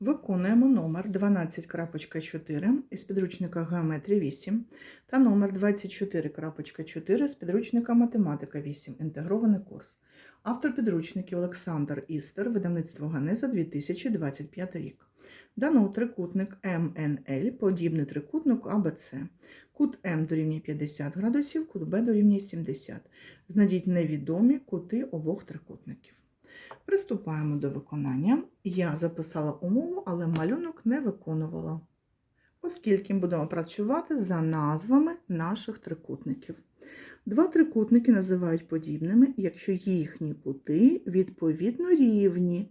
Виконуємо номер 12.4 із підручника Геометрія 8 та номер 24.4 з підручника Математика 8. Інтегрований курс. Автор підручників Олександр Істер, видавництво Ганеза 2025 рік. Дано трикутник МНЛ, подібний трикутнику АБЦ. Кут М дорівнює 50 градусів, кут Б дорівнює 70. Знайдіть невідомі кути обох трикутників. Приступаємо до виконання. Я записала умову, але малюнок не виконувала, оскільки будемо працювати за назвами наших трикутників. Два трикутники називають подібними, якщо їхні кути відповідно рівні.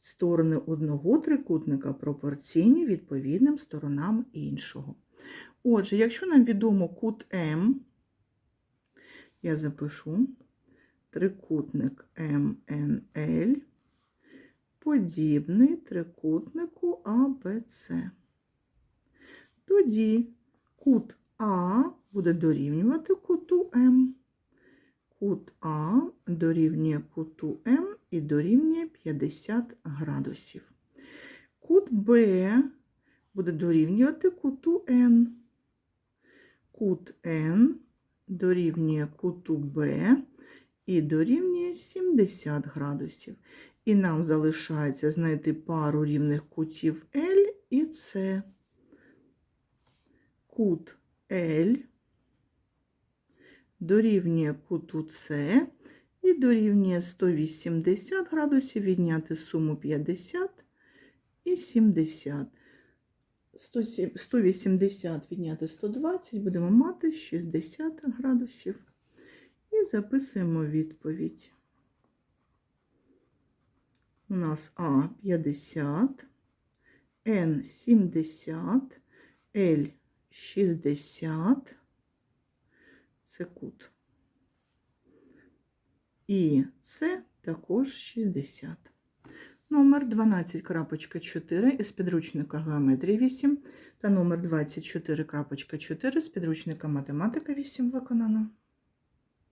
Сторони одного трикутника пропорційні відповідним сторонам іншого. Отже, якщо нам відомо кут М, я запишу трикутник МНЛ подібний трикутнику АБЦ. Тоді кут А буде дорівнювати куту М. Кут А дорівнює куту М і дорівнює 50 градусів. Кут Б буде дорівнювати куту Н. Кут Н дорівнює куту Б і дорівнює 70 градусів. І нам залишається знайти пару рівних кутів L і C. Кут L дорівнює куту С і дорівнює 180 градусів відняти суму 50 і 70. 180 відняти 120 будемо мати 60 градусів. І записуємо відповідь. У нас А 50, Н 70, Л 60, це кут. І С також 60. Номер 12.4 із підручника Геометрії 8 та номер 24.4 з підручника Математика 8 виконано.